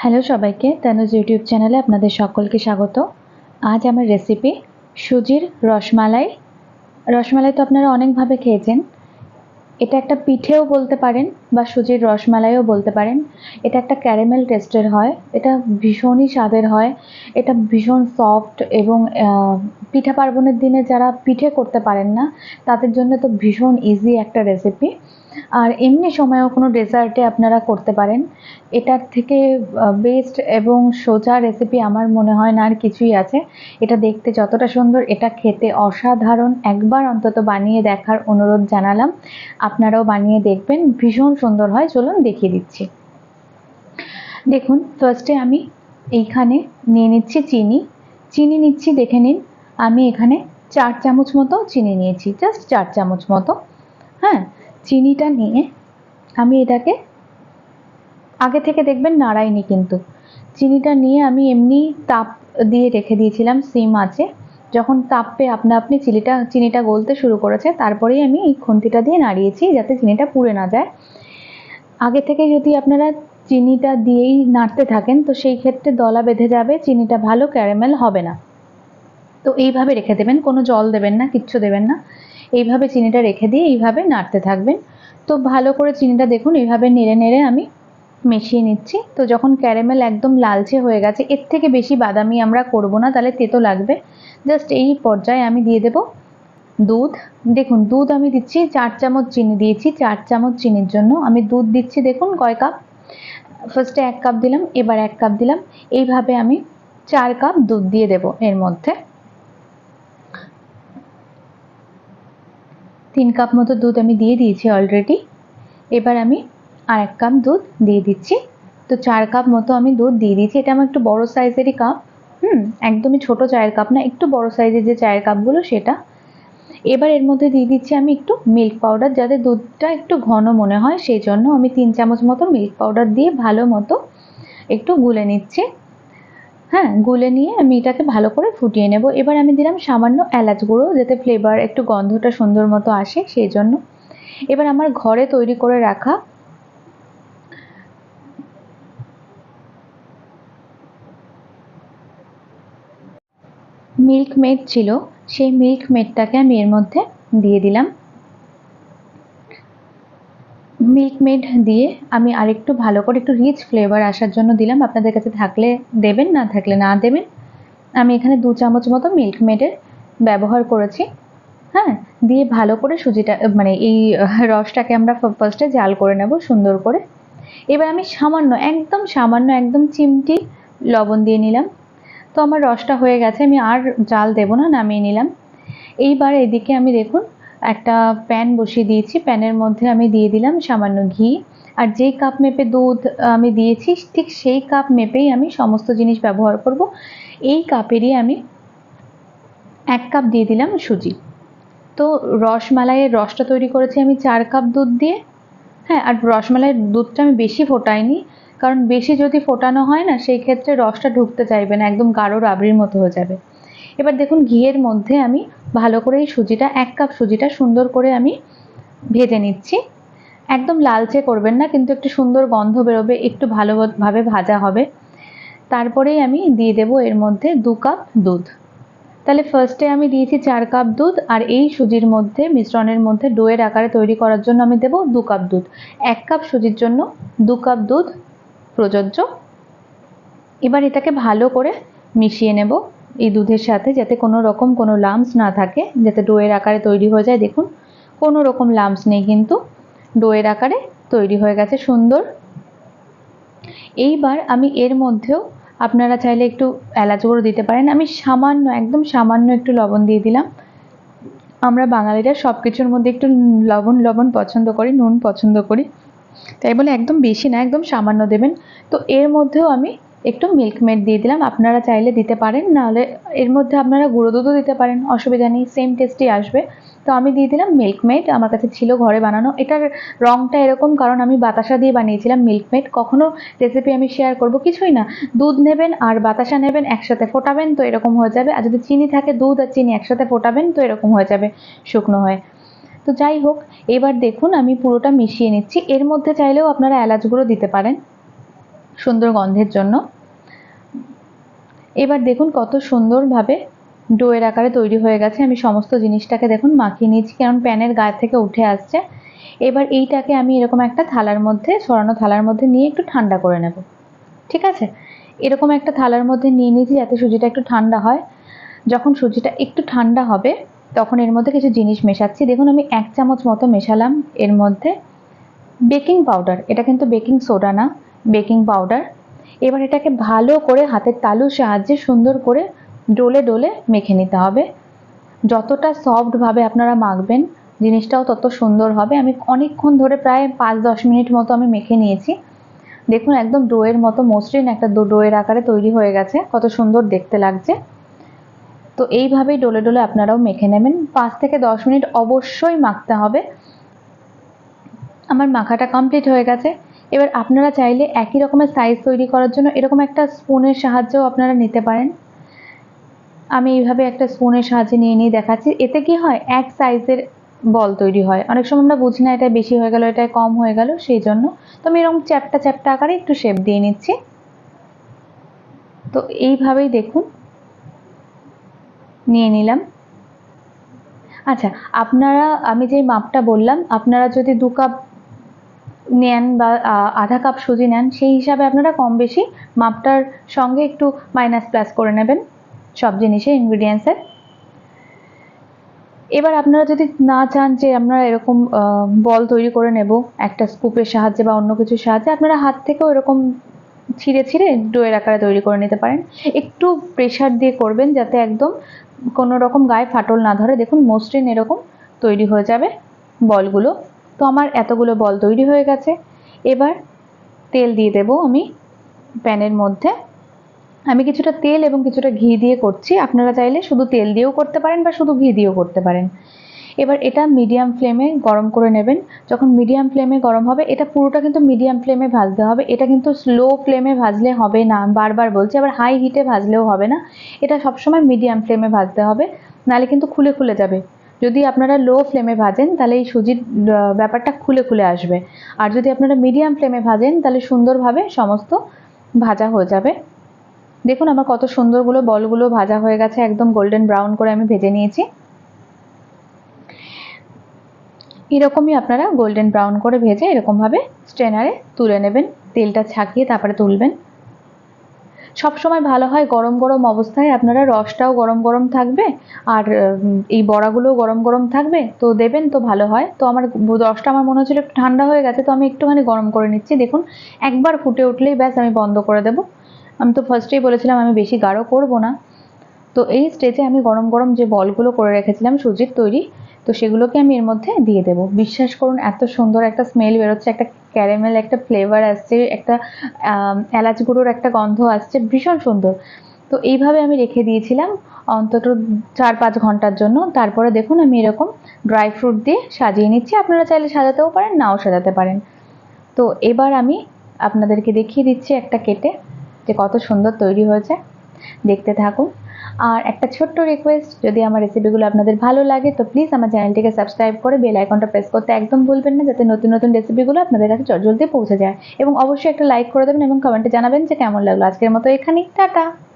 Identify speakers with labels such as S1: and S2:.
S1: Hello সবাইকে, Tanuj YouTube চ্যানেলে আপনাদের সকলকে স্বাগত। আজ আমার রেসিপি সুজির রসমালাই। রসমালাই তো আপনারা অনেকভাবে খেয়েছেন। এটা একটা পিঠেও বলতে পারেন বা সুজির রসমালাইও বলতে পারেন। এটা একটা ক্যারামেল টেস্টের হয়। এটা ভীষণই স্বাদের হয়। এটা ভীষণ সফট এবং পিঠা পার্বণের দিনে যারা পিঠে করতে পারেন না, তাদের জন্য তো ভীষণ ইজি একটা রেসিপি আর এমনি সময়েও কোনো ডেজার্টে আপনারা করতে পারেন। এটার থেকে বেস্ট এবং সোজা রেসিপি আমার মনে হয় না আর কিছুই আছে। এটা দেখতে যতটা সুন্দর, এটা খেতে অসাধারণ। একবার অন্তত বানিয়ে দেখার অনুরোধ জানালাম। আপনারাও বানিয়ে দেখবেন, ভীষণ সুন্দর হয়। চলুন দেখিয়ে দিচ্ছি। দেখুন ফার্স্টে আমি এইখানে নিয়ে নিচ্ছি চিনি। চিনি নিচ্ছি, দেখে নিন, আমি এখানে চার চামচ মতো চিনি নিয়েছি জাস্ট চার চামচ মতো। হ্যাঁ চিনিটা নিয়ে আমি এটাকে, আগে থেকে দেখবেন নাড়াইনি কিন্তু। চিনিটা নিয়ে আমি এমনি তাপ দিয়ে রেখে দিয়েছিলাম, সিম আছে। যখন তাপে আপনা আপনি চিনিটা চিনিটা গলতে শুরু করেছে, তারপরেই আমি এই খুন্তিটা দিয়ে নাড়িয়েছি যাতে চিনিটা পুড়ে না যায়। আগে থেকে যদি আপনারা চিনিটা দিয়েই নাড়তে থাকেন, তো সেই ক্ষেত্রে দলা বেঁধে যাবে, চিনিটা ভালো ক্যারামেল হবে না। তো এইভাবে রেখে দেবেন, কোনো জল দেবেন না, কিচ্ছু দেবেন না। এইভাবে চিনিটা রেখে দিয়ে এইভাবে নাড়তে থাকবেন। তো ভালো করে চিনিটা দেখুন, এইভাবে নেড়ে নেড়ে আমি মিশিয়ে নিচ্ছি। তো যখন ক্যারামেল একদম লালচে হয়ে গেছে, এর থেকে বেশি বাদামি আমরা করব না, তাহলে তেতো লাগবে। জাস্ট এই পর্যায়ে আমি দিয়ে দেব দুধ। দেখুন, দুধ আমি দিচ্ছি, চার চামচ চিনি দিয়েছি, চার চামচ চিনির জন্য। আমি দুধ দিচ্ছি, দেখুন, কয় কাপ? ফার্স্টে এক কাপ দিলাম, এবার এক কাপ দিলাম। এইভাবে আমি চার কাপ দুধ দিয়ে দেব এর মধ্যে। তিন কাপ মতো দুধ আমি দিয়ে দিয়েছি অলরেডি এবার আমি আর এক কাপ দুধ দিয়ে দিচ্ছি। তো চার কাপ মতো আমি দুধ দিয়ে দিচ্ছি এটা আমার একটু বড় সাইজেরই কাপ। হুম, একদমই ছোট চায়ের কাপ না, একটু বড় সাইজের যে চায়ের কাপগুলো সেটা। এবার এর মধ্যে দিয়ে দিচ্ছি আমি একটু মিল্ক পাউডার যাতে দুধটা একটু ঘন মনে হয়, সেই জন্য আমি তিন চামচ মতো মিল্ক পাউডার দিয়ে ভালো মতো একটু গুলে নিচ্ছি। হ্যাঁ গুলে নিয়ে আমি এটাকে ভালো করে ফুটিয়ে নেব। এবার আমি দিলাম সামান্য এলাচ গুঁড়ো, যাতে ফ্লেভার একটু গন্ধটা সুন্দর মতো আসে, সেই জন্য। এবার আমার ঘরে তৈরি করে রাখা মিল্ক মেড ছিল, সেই মিল্ক মেডটাকে আমি এর মধ্যে দিয়ে দিলাম। মিল্ক মেড দিয়ে আমি আরেকটু ভালো করে একটু রিচ ফ্লেভার আসার জন্য দিলাম। আপনাদের কাছে থাকলে দেবেন, না থাকলে না দেবেন। আমি এখানে দু চামচ মতো মিল্ক মেডের ব্যবহার করেছি। হ্যাঁ দিয়ে ভালো করে সুজিটা মানে এই রসটাকে আমরা ফার্স্টে জাল করে নেব সুন্দর করে। এবার আমি সামান্য, একদম সামান্য, একদম চিমটি লবণ দিয়ে নিলাম। তো আমার রসটা হয়ে গেছে, আমি আর জাল দেবো না, নামিয়ে নিলাম। এইবার এদিকে আমি দেখুন, একটা প্যান বসিয়ে দিয়েছি, প্যানের মধ্যে আমি দিয়ে দিলাম সামান্য ঘি। আর যেই কাপ মেপে দুধ আমি দিয়েছি, ঠিক সেই কাপ মেপেই আমি সমস্ত জিনিস ব্যবহার করব। এই কাপেরই আমি এক কাপ দিয়ে দিলাম সুজি। তো রসমালাইয়ের রসটা তৈরি করেছি আমি চার কাপ দুধ দিয়ে। হ্যাঁ আর রসমালাইয়ের দুধটা আমি বেশি ফোটাইনি। কারণ বেশি যদি ফোটানো হয় না, সেই ক্ষেত্রে রসটা ঢুকতে চাইবে না, একদম গাঢ় রাবড়ির মতো হয়ে যাবে। এবার দেখুন, ঘিয়ের মধ্যে আমি ভালো করে এই সুজিটা, এক কাপ সুজিটা সুন্দর করে আমি ভেজে নিচ্ছি। একদম লালচে করবেন না, কিন্তু একটু সুন্দর গন্ধ বেরোবে, একটু ভালোভাবে ভাজা হবে। তারপরেই আমি দিয়ে দেব এর মধ্যে দু কাপ দুধ। তাহলে ফার্স্টে আমি দিয়েছি চার কাপ দুধ, আর এই সুজির মধ্যে, মিশ্রণের মধ্যে ডোয়ের আকারে তৈরি করার জন্য আমি দেব দু কাপ দুধ। এক কাপ সুজির জন্য দু কাপ দুধ প্রযোজ্য। এবার এটাকে ভালো করে মিশিয়ে নেব এই দুধের সাথে, যাতে কোনো রকম কোনো লাম্পস না থাকে, যাতে ডোয়ের আকারে তৈরি হয়ে যায়। দেখুন, কোনো রকম লাম্পস নেই কিন্তু ডোয়ের আকারে তৈরি হয়ে গেছে সুন্দর। এইবার আমি এর মধ্যেও আপনারা চাইলে একটু এলাচ গুঁড়ো দিতে পারেন। আমি সামান্য, একদম সামান্য একটু লবণ দিয়ে দিলাম। আমরা বাঙালিরা সব কিছুর মধ্যে একটু লবণ লবণ পছন্দ করি, নুন পছন্দ করি। তাই বলে একদম বেশি না, একদম সামান্য দেবেন। তো এর মধ্যেও আমি একটু মিল্ক মেড দিয়ে দিলাম। আপনারা চাইলে দিতে পারেন, নাহলে এর মধ্যে আপনারা গুঁড়ো দুধও দিতে পারেন, অসুবিধা নেই সেম টেস্টই আসবে। তো আমি দিয়ে দিলাম মিল্ক মেড আমার কাছে ছিল ঘরে বানানো। এটার রঙটা এরকম, কারণ আমি বাতাসা দিয়ে বানিয়েছিলাম মিল্ক মেড কখনো রেসিপি আমি শেয়ার করব, কিছুই না। দুধ নেবেন আর বাতাসা নেবেন, একসাথে ফোটাবেন, তো এরকম হয়ে যাবে। আর যদি চিনি থাকে, দুধ আর চিনি একসাথে ফোটাবেন, তো এরকম হয়ে যাবে, শুকনো হয়ে। তো যাই হোক, এবার দেখুন আমি পুরোটা মিশিয়ে নিচ্ছি। এর মধ্যে চাইলেও আপনারা এলাচ গুঁড়ো দিতে পারেন সুন্দর গন্ধের জন্য। এবার দেখুন কত সুন্দরভাবে ডোয়ের আকারে তৈরি হয়ে গেছে। আমি সমস্ত জিনিসটাকে দেখুন মাখিয়ে নিয়েছি, কারণ প্যানের গায়ে থেকে উঠে আসছে। এবার এইটাকে আমি এরকম একটা থালার মধ্যে, সরানো থালার মধ্যে নিয়ে একটু ঠান্ডা করে নেব। ঠিক আছে? এরকম একটা থালার মধ্যে নিয়ে নিয়েছি যাতে সুজিটা একটু ঠান্ডা হয়। যখন সুজিটা একটু ঠান্ডা হবে তখন এর মধ্যে কিছু জিনিস মেশাচ্ছি। দেখুন, আমি এক চামচ মতো মেশালাম এর মধ্যে বেকিং পাউডার। এটা কিন্তু বেকিং সোডা না, বেকিং পাউডার। এবার এটাকে ভালো করে হাতের তালুর সাহায্যে সুন্দর করে ডোলে ডোলে মেখে নিতে হবে। যতটা সফটভাবে আপনারা মাখবেন, জিনিসটাও তত সুন্দর হবে। আমি অনেকক্ষণ ধরে প্রায় পাঁচ দশ মিনিট মতো আমি মেখে নিয়েছি। দেখুন, একদম ডোয়ের মতো মসৃণ একটা ডোয়ের আকারে তৈরি হয়ে গেছে। কত সুন্দর দেখতে লাগছে। তো এইভাবেই ডোলে ডোলে আপনারাও মেখে নেবেন। পাঁচ থেকে দশ মিনিট অবশ্যই মাখতে হবে। আমার মাখাটা কমপ্লিট হয়ে গেছে। এবার আপনারা চাইলে একই রকমের সাইজ তৈরি করার জন্য এরকম একটা স্পুনের সাহায্যও আপনারা নিতে পারেন। আমি এইভাবে একটা স্পুনের সাহায্যে নিয়ে নিয়ে দেখাচ্ছি। এতে কি হয়? এক সাইজের বল তৈরি হয়। অনেক সময় আমরা বুঝি না এটা বেশি হয়ে গেল, এটা কম হয়ে গেল, সেই জন্য। তো আমি এরকম চ্যাপটা চ্যাপটা আকারে একটু শেপ দিয়ে নিচ্ছি। তো এইভাবেই দেখুন। নিয়ে নিলাম। আচ্ছা আপনারা, আমি যে মাপটা বললাম, আপনারা যদি দু কাপ নেন বা আধা কাপ সুজি নেন, সেই হিসাবে আপনারা কম বেশি মাপটার সঙ্গে একটু মাইনাস প্লাস করে নেবেন সব জিনিসের ইনগ্রিডিয়েন্টসের এবার আপনারা যদি না চান যে আমরা এরকম বল তৈরি করে নেব, একটা স্কুপের সাহায্যে বা অন্য কিছুর সাহায্যে, আপনারা হাত থেকেও এরকম ছিঁড়ে ছিঁড়ে ডোয়ের আকারে তৈরি করে নিতে পারেন। একটু প্রেশার দিয়ে করবেন যাতে একদম কোনো রকম গায়ে ফাটল না ধরে দেখুন মসৃণ এরকম তৈরি হয়ে যাবে বলগুলো। তো আমার এতগুলো বল তৈরি হয়ে গেছে। এবার তেল দিয়ে দেব আমি প্যানের মধ্যে। আমি কিছুটা তেল এবং কিছুটা ঘি দিয়ে করছি। আপনারা চাইলে শুধু তেল দিয়েও করতে পারেন বা শুধু ঘি দিয়েও করতে পারেন। এবার এটা মিডিয়াম ফ্লেমে গরম করে নেবেন। যখন মিডিয়াম ফ্লেমে গরম হবে, এটা পুরোটা কিন্তু মিডিয়াম ফ্লেমে ভাজতে হবে। এটা কিন্তু স্লো ফ্লেমে ভাজলে হবে না বারবার বলছি। আবার হাই হিটে ভাজলেও হবে না। এটা সবসময় মিডিয়াম ফ্লেমে ভাজতে হবে, নাহলে কিন্তু খুলে খুলে যাবে। যদি আপনারা লো ফ্লেমে ভাজেন, তাহলে এই সুজির ব্যাপারটা খুলে খুলে আসবে। আর যদি আপনারা মিডিয়াম ফ্লেমে ভাজেন, তাহলে সুন্দরভাবে সমস্ত ভাজা হয়ে যাবে। দেখুন আমার কত সুন্দরগুলো, বলগুলো ভাজা হয়ে গেছে, একদম গোল্ডেন ব্রাউন করে আমি ভেজে নিয়েছি। এরকমই আপনারা গোল্ডেন ব্রাউন করে ভেজে এরকমভাবে স্ট্রেনারে তুলে নেবেন। তেলটা ছাকিয়ে তারপরে তুলবেন। সব সময় ভালো হয় গরম গরম অবস্থায়। আপনারা রসটাও গরম গরম থাকবে আর এই বড়াগুলোও গরম গরম থাকবে। তো দেবেন তো ভালো হয়। তো আমার রসটা আমার মনে হচ্ছিল একটু ঠান্ডা হয়ে গেছে, তো আমি একটুখানি গরম করে নিচ্ছি। দেখুন, একবার ফুটে উঠলেই ব্যাস আমি বন্ধ করে দেবো। আমি তো ফার্স্টেই বলেছিলাম আমি বেশি গাঢ় করব না। তো এই স্টেজে আমি গরম গরম যে বলগুলো করে রেখেছিলাম, সুজির তৈরি তো সেগুলোকে আমি এর মধ্যে দিয়ে দেবো। বিশ্বাস করুন, এত সুন্দর একটা স্মেল বেরোচ্ছে, একটা ক্যারামেল একটা ফ্লেভার আসছে, একটা এলাচ গুঁড়োর একটা গন্ধ আসছে, ভীষণ সুন্দর। তো এইভাবে আমি রেখে দিয়েছিলাম অন্তত চার পাঁচ ঘণ্টার জন্য। তারপরে দেখুন, আমি এরকম ড্রাই ফ্রুট দিয়ে সাজিয়ে নিচ্ছি। আপনারা চাইলে সাজাতেও পারেন, নাও সাজাতে পারেন। তো এবার আমি আপনাদেরকে দেখিয়ে দিচ্ছি একটা কেটে, যে কত সুন্দর তৈরি হয়েছে। দেখতে থাকুন। আর একটা ছোট্ট রিকোয়েস্ট যদি আমার রেসিপিগুলো আপনাদের ভালো লাগে, তো প্লিজ আমার চ্যানেলটিকে সাবস্ক্রাইব করে বেল আইকনটা প্রেস করতে একদম ভুলবেন না, যাতে নতুন নতুন রেসিপিগুলো আপনাদের কাছে জলদি পৌঁছে যায়। এবং অবশ্যই একটা লাইক করে দেবেন এবং কমেন্টে জানাবেন যে কেমন লাগল। আজকের মতো এখানেই, টাটা!